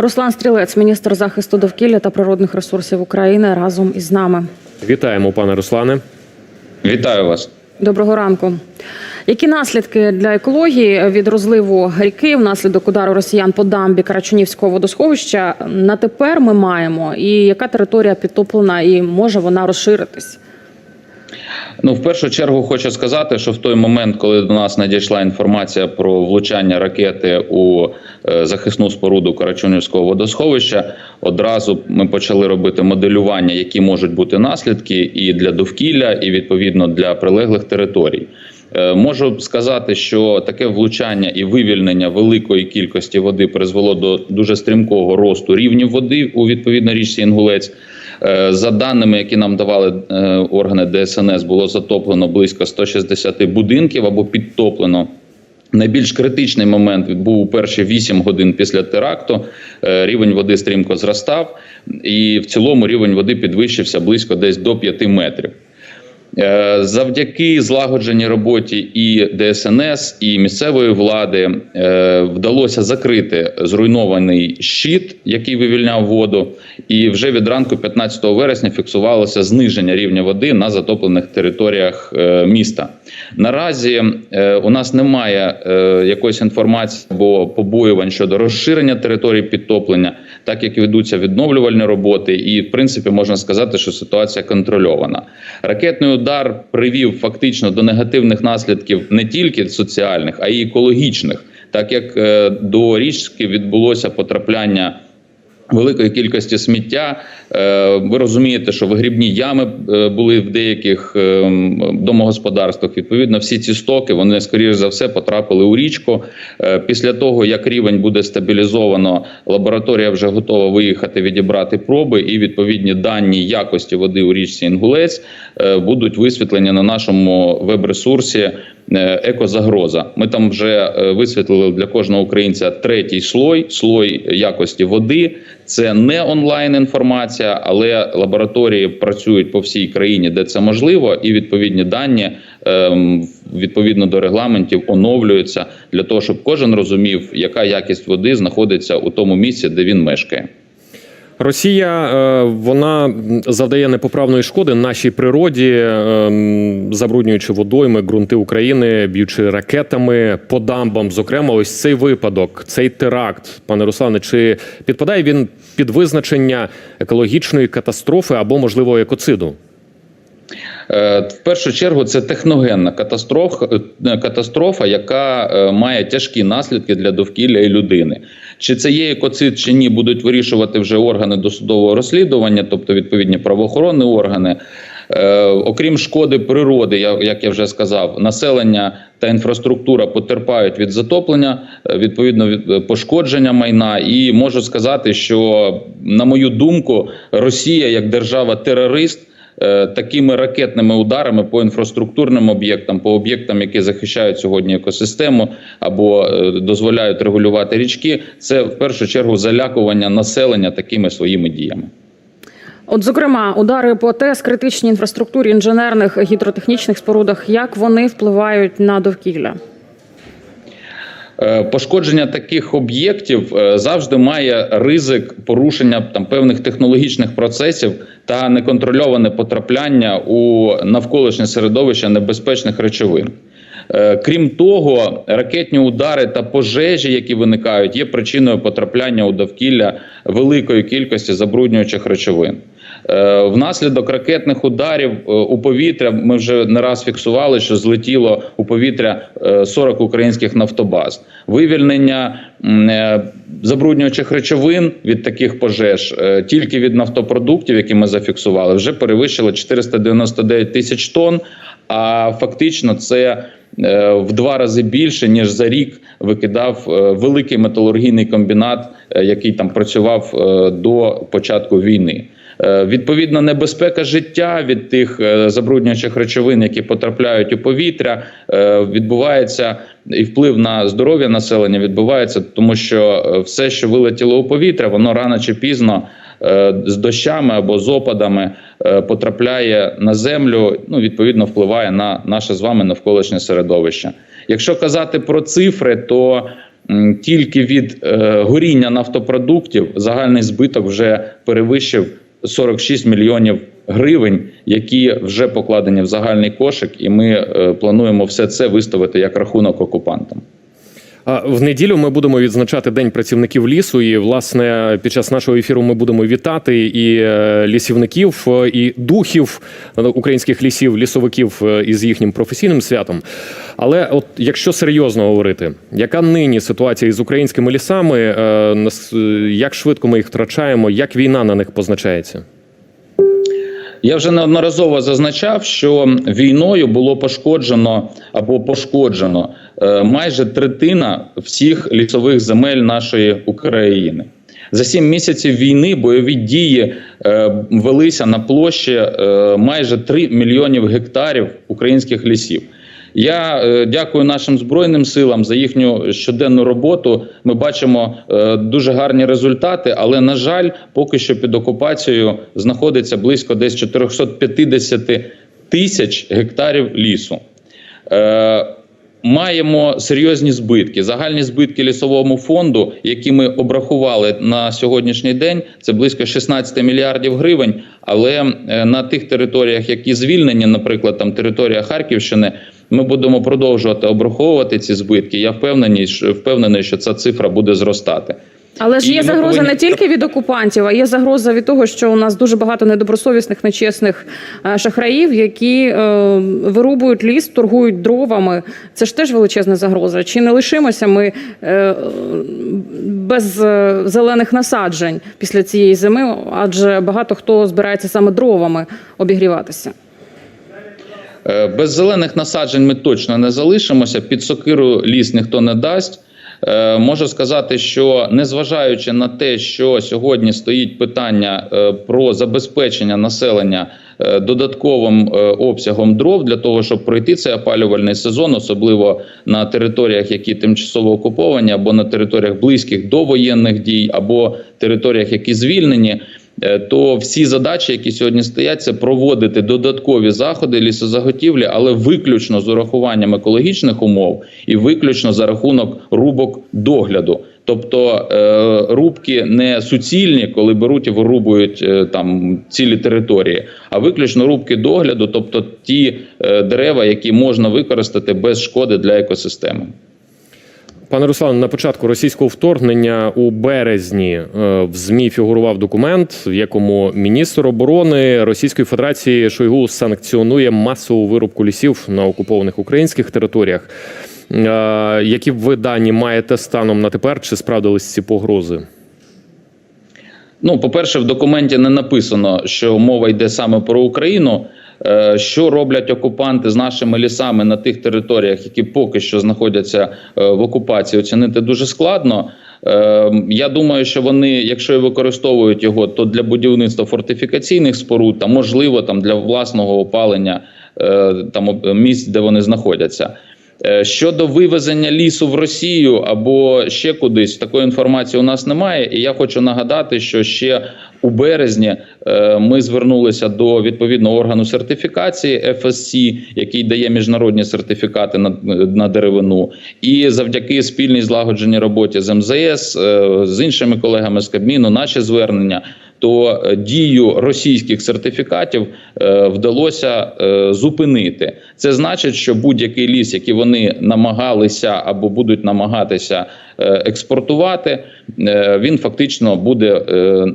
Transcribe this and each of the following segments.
Руслан Стрілець, міністр захисту довкілля та природних ресурсів України, разом із нами. Вітаємо, пане Руслане. Вітаю вас. Доброго ранку. Які наслідки для екології від розливу ріки внаслідок удару росіян по дамбі Карачунівського водосховища на тепер ми маємо? І яка територія підтоплена і може вона розширитись? Ну, в першу чергу хочу сказати, що в той момент, коли до нас надійшла інформація про влучання ракети у е, захисну споруду Карачунівського водосховища, одразу ми почали робити моделювання, які можуть бути наслідки і для довкілля, і відповідно для прилеглих територій. Е, Можу сказати, що таке влучання і вивільнення великої кількості води призвело до дуже стрімкого росту рівнів води у відповідно річці Інгулець. Е, За даними, які нам давали е, органи ДСНС, було затоплено близько 160 будинків або підтоплено. Найбільш критичний момент був у перші 8 годин після теракту. Е, Рівень води стрімко зростав, і в цілому рівень води підвищився близько десь до 5 метрів. Е, Завдяки злагодженій роботі і ДСНС, і місцевої влади е, вдалося закрити зруйнований щит, який вивільняв воду. І вже від ранку 15 вересня фіксувалося зниження рівня води на затоплених територіях е, міста. Наразі у нас немає якоїсь інформації або побоювань щодо розширення території підтоплення, так як ведуться відновлювальні роботи, і в принципі можна сказати, що ситуація контрольована. Ракетний удар привів фактично до негативних наслідків не тільки соціальних, а й екологічних, так як е, до річки відбулося потрапляння. Великої кількості сміття. Е, Ви розумієте, що вигрібні ями е, були в деяких е, домогосподарствах. Відповідно, всі ці стоки вони скоріш за все потрапили у річку. Після того як рівень буде стабілізовано, лабораторія вже готова виїхати відібрати проби, і відповідні дані якості води у річці Інгулець будуть висвітлені на нашому веб-ресурсі екозагроза. Ми там вже е, висвітлили для кожного українця третій слой, слой якості води. Це не онлайн інформація, але лабораторії працюють по всій країні, де це можливо, і відповідні дані ем, відповідно до регламентів оновлюються для того, щоб кожен розумів, яка якість води знаходиться у тому місці, де він мешкає. Росія е, вона завдає непоправної шкоди нашій природі, е, забруднюючи водойми, ґрунти України, б'ючи ракетами по дамбам. Зокрема, ось цей випадок, цей теракт, пане Руслане, чи підпадає він під визначення екологічної катастрофи або можливо екоциду? Е, В першу чергу це техногенна катастрофа, е, катастрофа, яка е, має тяжкі наслідки для довкілля і людини. Чи це є екоцид, чи ні, будуть вирішувати вже органи досудового розслідування, тобто відповідні правоохоронні органи. Окрім шкоди природи, як я вже сказав, населення та інфраструктура потерпають від затоплення, відповідно від пошкодження майна. І можу сказати, що на мою думку, Росія як держава-терорист. Е, Такими ракетними ударами по інфраструктурним об'єктам, по об'єктам, які захищають сьогодні екосистему або е, дозволяють регулювати річки, це в першу чергу залякування населення такими своїми діями. От, зокрема, удари по ТЕС, критичній інфраструктурі, інженерних гідротехнічних спорудах, як вони впливають на довкілля? Е, Пошкодження таких об'єктів е, завжди має ризик порушення там певних технологічних процесів та неконтрольоване потрапляння у навколишнє середовище небезпечних речовин. Е, Крім того, ракетні удари та пожежі, які виникають, є причиною потрапляння у довкілля великої кількості забруднюючих речовин. Е, Внаслідок ракетних ударів е, у повітря ми вже не раз фіксували, що злетіло у повітря е, 40 українських нафтобаз. Вивільнення е, забруднюючих речовин від таких пожеж е, тільки від нафтопродуктів, які ми зафіксували, вже перевищило 499 тисяч тонн. А фактично це е, в два рази більше ніж за рік викидав е, великий металургійний комбінат, е, який там працював е, до початку війни. Е, Відповідно, небезпека життя від тих е, забруднюючих речовин, які потрапляють у повітря, е, відбувається і вплив на здоров'я населення відбувається, тому що все, що вилетіло у повітря, воно рано чи пізно з дощами або з опадами потрапляє на землю. Ну відповідно впливає на наше з вами навколишнє середовище. Якщо казати про цифри, то тільки від горіння нафтопродуктів загальний збиток вже перевищив 46 мільйонів гривень, які вже покладені в загальний кошик, і ми е, плануємо все це виставити як рахунок окупантам. В неділю ми будемо відзначати День працівників лісу. І власне під час нашого ефіру ми будемо вітати і е, лісівників, е, і духів е, українських лісів, лісовиків із їхнім професійним святом. Але от якщо серйозно говорити, яка нині ситуація із українськими лісами? Як швидко ми їх втрачаємо? Як війна на них позначається? Я вже неодноразово зазначав, що війною було пошкоджено або пошкоджено майже третина всіх лісових земель нашої України. За сім місяців війни бойові дії е, велися на площі е, майже 3 мільйонів гектарів українських лісів. Я е, дякую нашим збройним силам за їхню щоденну роботу. Ми бачимо е, дуже гарні результати, але на жаль, поки що під окупацією знаходиться близько десь 450 тисяч гектарів лісу. Маємо серйозні збитки. Загальні збитки лісовому фонду, які ми обрахували на сьогоднішній день, це близько 16 мільярдів гривень. Але е, на тих територіях, які звільнені, наприклад, там територія Харківщини, ми будемо продовжувати обраховувати ці збитки. Я впевнений, впевнений, що ця цифра буде зростати. Але ж І є ми загроза повинні- не тільки від окупантів, а є загроза від того, що у нас дуже багато недобросовісних, нечесних е, шахраїв, які е, вирубують ліс, торгують дровами. Це ж теж величезна загроза. Чи не лишимося ми е, без е, зелених насаджень після цієї зими? Адже багато хто збирається саме дровами обігріватися. Е, Без зелених насаджень ми точно не залишимося. Під сокиру ліс ніхто не дасть. Е, Можу сказати, що незважаючи на те, що сьогодні стоїть питання е, про забезпечення населення е, додатковим обсягом дров для того, щоб пройти цей опалювальний сезон, особливо на територіях, які тимчасово окуповані, або на територіях близьких до воєнних дій, або територіях, які звільнені. Е, То всі задачі, які сьогодні стоять, це проводити додаткові заходи лісозаготівлі, але виключно з урахуванням екологічних умов і виключно за рахунок рубок догляду. Тобто е, рубки не суцільні, коли беруть і вирубують е, там цілі території, а виключно рубки догляду, тобто ті дерева, які можна використати без шкоди для екосистеми. Пане Руслан, на початку російського вторгнення у березні е, в змі фігурував документ, в якому міністр оборони Російської Федерації Шойгу санкціонує масову вирубку лісів на окупованих українських територіях. Е, Які ви дані маєте станом на тепер? Чи справдились ці погрози? Ну, по-перше, в документі не написано, що мова йде саме про Україну. Е, Що роблять окупанти з нашими лісами на тих територіях, які поки що знаходяться е, в окупації, оцінити дуже складно. Е, Я думаю, що вони, якщо і використовують його, то для будівництва фортифікаційних споруд, та можливо там для власного опалення там місць, де вони знаходяться. Щодо вивезення лісу в Росію або ще кудись, такої інформації у нас немає. І я хочу нагадати, що ще у березні е, ми звернулися до відповідного органу сертифікації FSC, який дає міжнародні сертифікати на, на деревину, і завдяки спільній злагодженій роботі з МЗС е, з іншими колегами з Кабміну, наші звернення. То е, дію російських сертифікатів е, вдалося е, зупинити. Це значить, що будь-який ліс, який вони намагалися або будуть намагатися експортувати, він фактично буде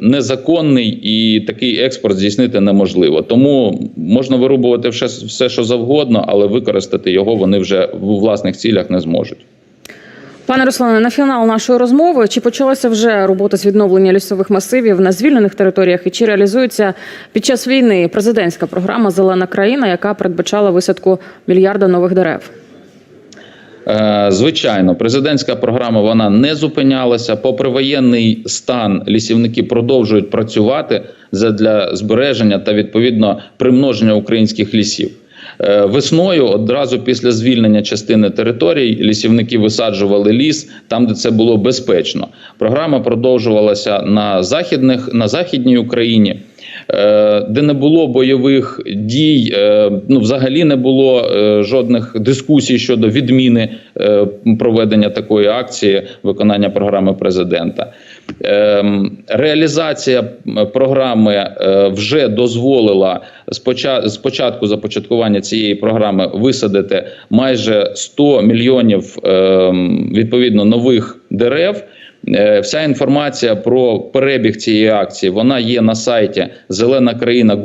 незаконний і такий експорт здійснити неможливо. Тому можна вирубувати все, що завгодно, але використати його вони вже в власних цілях не зможуть. Пане Руслане, на фінал нашої розмови чи почалася вже робота з відновлення лісових масивів на звільнених територіях і чи реалізується під час війни президентська програма Зелена країна, яка передбачала висадку мільярда нових дерев? Е, Звичайно, президентська програма вона не зупинялася. Попри воєнний стан, лісівники продовжують працювати для збереження та відповідно примноження українських лісів. Е, Весною, одразу після звільнення частини територій, лісівники висаджували ліс там, де це було безпечно. Програма продовжувалася на західних на західній Україні. е, Де не було бойових дій, е, ну взагалі не було жодних дискусій щодо відміни проведення такої акції виконання програми президента. Ем, Реалізація програми е, вже дозволила споча- спочатку започаткування цієї програми висадити майже 100 мільйонів ем, відповідно нових дерев. Е, Вся інформація про перебіг цієї акції вона є на сайті Зелена країна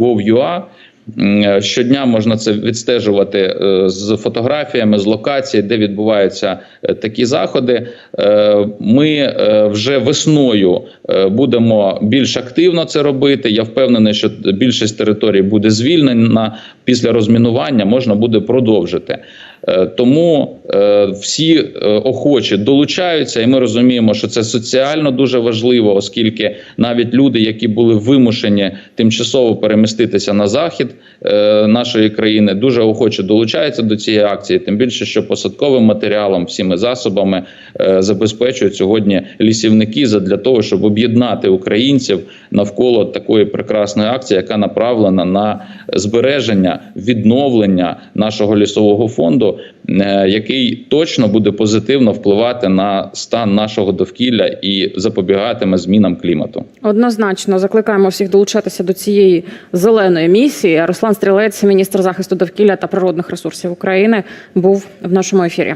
Щодня можна це відстежувати е, з фотографіями, з локації, де відбуваються е, такі заходи. Е, Ми е, вже весною е, будемо більш активно це робити. Я впевнений, що більшість територій буде звільнена після розмінування, можна буде продовжити. Е, Тому е, всі е, охочі долучаються, і ми розуміємо, що це соціально дуже важливо, оскільки навіть люди, які були вимушені тимчасово переміститися на захід нашої країни, дуже охоче долучаються до цієї акції. Тим більше, що посадковим матеріалом, всіми засобами забезпечують сьогодні лісівники для того, щоб об'єднати українців навколо такої прекрасної акції, яка направлена на збереження, відновлення нашого лісового фонду, який точно буде позитивно впливати на стан нашого довкілля і запобігатиме змінам клімату. Однозначно закликаємо всіх долучатися до цієї зеленої місії. Руслан Стрілець, міністр захисту довкілля та природних ресурсів України, був в нашому ефірі.